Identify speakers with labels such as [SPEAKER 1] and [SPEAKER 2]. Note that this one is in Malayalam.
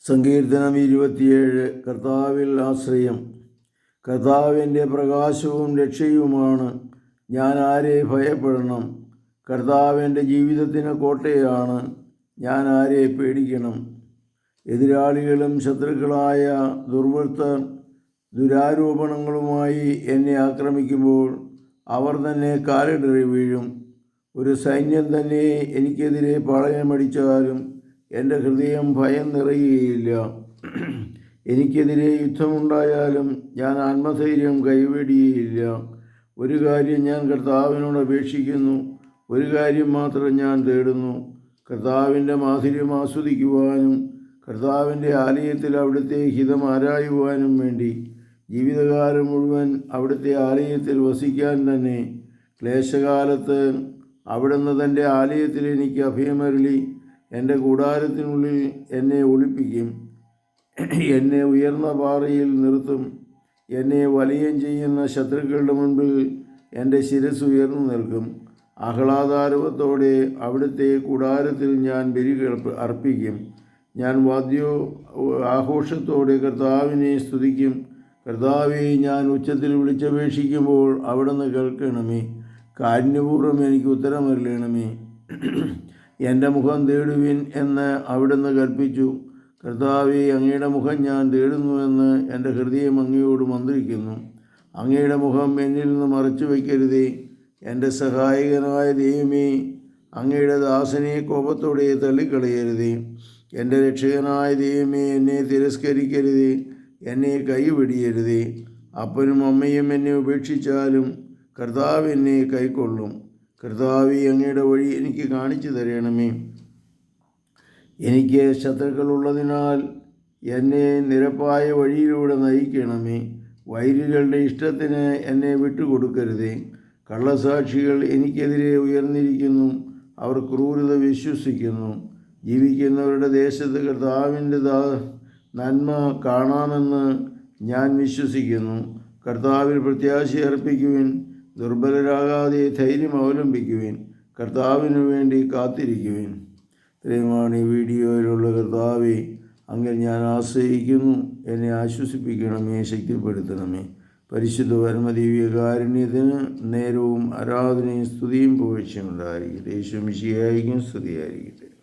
[SPEAKER 1] സങ്കീർത്തനം ഇരുപത്തിയേഴ്. കർത്താവിൽ ആശ്രയം. കർത്താവിന്റെ പ്രകാശവും രക്ഷയുമാണ്. ഞാൻ ആരെ ഭയപ്പെടണം? കർത്താവിന്റെ ജീവിതത്തിന് കോട്ടയാണ്. ഞാൻ ആരെ പേടിക്കണം? എതിരാളികളും ശത്രുക്കളായ ദുർവൃത്തർ ദുരാരോപണങ്ങളുമായി എന്നെ ആക്രമിക്കുമ്പോൾ അവർ തന്നെ കാലിടറി വീഴും. ഒരു സൈന്യം തന്നെ എനിക്കെതിരെ പാളയമടിച്ചാലും എന്റെ ഹൃദയം ഭയം നിറയുകയില്ല. എനിക്കെതിരെ യുദ്ധമുണ്ടായാലും ഞാൻ ആത്മധൈര്യം കൈവെടിയുകയില്ല ഒരു കാര്യം ഞാൻ കർത്താവിനോട് അപേക്ഷിക്കുന്നു. ഒരു കാര്യം മാത്രം ഞാൻ തേടുന്നു. കർത്താവിന്റെ മാധുര്യം ആസ്വദിക്കുവാനും കർത്താവിന്റെ ആലയത്തിൽ അവിടുത്തെ ഹിതം ആരായുവാനും വേണ്ടി ജീവിതകാലം മുഴുവൻ അവിടുത്തെ ആലയത്തിൽ വസിക്കാൻ തന്നെ ക്ലേശകാലത്ത് അവിടുന്ന് തന്റെ ആലയത്തിൽ എനിക്ക് അഭയമരളി എന്റെ കൂടാരത്തിനുള്ളിൽ എന്നെ ഒളിപ്പിക്കും. എന്നെ ഉയർന്ന പാറയിൽ നിർത്തും. എന്നെ വലയം ചെയ്യുന്ന ശത്രുക്കളുടെ മുൻപിൽ എന്റെ ശിരസ് ഉയർന്നു നിൽക്കും. ആഹ്ലാദാരവത്തോടെ അവിടുത്തെ കൂടാരത്തിൽ ഞാൻ ബലി അർപ്പിക്കും. ഞാൻ വാദ്യോ ആഘോഷത്തോടെ കർത്താവിനെ സ്തുതിക്കും. കർത്താവെ ഞാൻ ഉച്ചത്തിൽ വിളിച്ചപേക്ഷിക്കുമ്പോൾ അവിടുന്ന് കേൾക്കണമേ. കാരുണ്യപൂർവം എനിക്ക് ഉത്തരമരളണമേ. എന്റെ മുഖം തേടുവിൻ എന്ന് അവിടുന്ന് കൽപ്പിച്ചു. കർത്താവെ അങ്ങയുടെ മുഖം ഞാൻ തേടുന്നുവെന്ന് എന്റെ ഹൃദയം അങ്ങയോട് മന്ത്രിക്കുന്നു. അങ്ങയുടെ മുഖം എന്നിൽ നിന്ന് മറച്ചു വയ്ക്കരുതേ. എന്റെ സഹായകനായ ദൈവമേ അങ്ങയുടെ ദാസനെ കോപത്തോടെ തള്ളിക്കളയരുതേ. എന്റെ രക്ഷകനായ ദൈവമേ എന്നെ തിരസ്കരിക്കരുതേ. എന്നെ കൈവിടിയരുതേ. അപ്പനും അമ്മയും എന്നെ ഉപേക്ഷിച്ചാലും കർത്താവ് എന്നെ കൈക്കൊള്ളും. കർത്താവ് അങ്ങയുടെ വഴി എനിക്ക് കാണിച്ചു തരണമേ. എനിക്ക് ശത്രുക്കളുള്ളതിനാൽ എന്നെ നിരപ്പായ വഴിയിലൂടെ നയിക്കണമേ. വൈരികളുടെ ഇഷ്ടത്തിന് എന്നെ വിട്ടുകൊടുക്കരുതേ. കള്ളസാക്ഷികൾ എനിക്കെതിരെ ഉയർന്നിരിക്കുന്നു. അവർ ക്രൂരത വിശ്വസിക്കുന്നു. ജീവിക്കുന്നവരുടെ ദേശത്ത് കർത്താവിന്റെ നന്മ കാണാമെന്ന് ഞാൻ വിശ്വസിക്കുന്നു. കർത്താവിൽ പ്രത്യാശ അർപ്പിക്കുവിൻ. ദുർബലരാകാതെ ധൈര്യം അവലംബിക്കുവിൻ. കർത്താവിനു വേണ്ടി കാത്തിരിക്കുവിൻ. ഇത്രയുമാണ് ഈ വീഡിയോയിലുള്ള കർത്താവെ അങ്ങനെ ഞാൻ ആശ്രയിക്കുന്നു. എന്നെ ആശ്വസിപ്പിക്കണമേ ശക്തിപ്പെടുത്തണമേ. പരിശുദ്ധ പരമദിവ്യ കാരുണ്യത്തിന് നേരവും ആരാധനയും സ്തുതിയും പോഴ്ചയുണ്ടായിരിക്കട്ടെ യേശു മിശിയായിരിക്കും സ്തുതിയായിരിക്കട്ടെ.